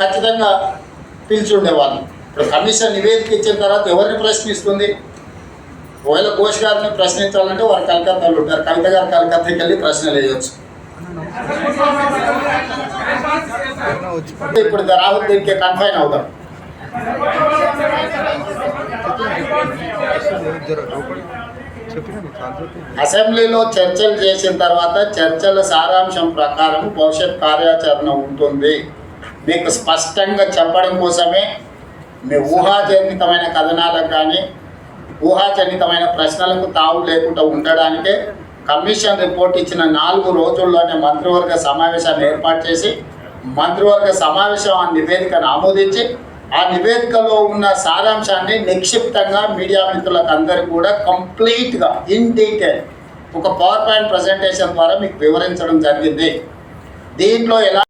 ఖచ్చితంగా పిలిచుండేవాళ్ళు. ఇప్పుడు కమిషన్ నివేదిక ఇచ్చిన తర్వాత ఎవరిని ప్రశ్నిస్తుంది? ఒకవేళ ఘోష్ గారిని ప్రశ్నించాలంటే వారు కలకత్తాలో ఉంటారు. కవిత గారు కలకత్తాకి వెళ్ళి ప్రశ్నలు వేయవచ్చు ఇప్పుడు రాహుల్ దీనికి కన్ఫైన్ అవుతాం. అసెంబ్లీలో చర్చలు చేసిన తర్వాత చర్చల సారాంశం ప్రకారం భవిష్యత్ కార్యాచరణ ఉంటుంది. మీకు స్పష్టంగా చెప్పడం కోసమే మీ ఊహాజనితమైన కథనాలకు కానీ ఊహాజనితమైన ప్రశ్నలకు తావు లేకుండా ఉండడానికే కమిషన్ రిపోర్ట్ ఇచ్చిన నాలుగు రోజుల్లోనే మంత్రివర్గ సమావేశాన్ని ఏర్పాటు చేసి మంత్రివర్గ సమావేశం ఆ నివేదికను ఆమోదించి ఆ నివేదికలో ఉన్న సారాంశాన్ని నిక్షిప్తంగా మీడియా మిత్రులకు అందరికీ కూడా కంప్లీట్గా ఇన్ డీటెయిల్ ఒక పవర్ పాయింట్ ప్రజెంటేషన్ ద్వారా మీకు వివరించడం జరిగింది. దీంట్లో ఎలా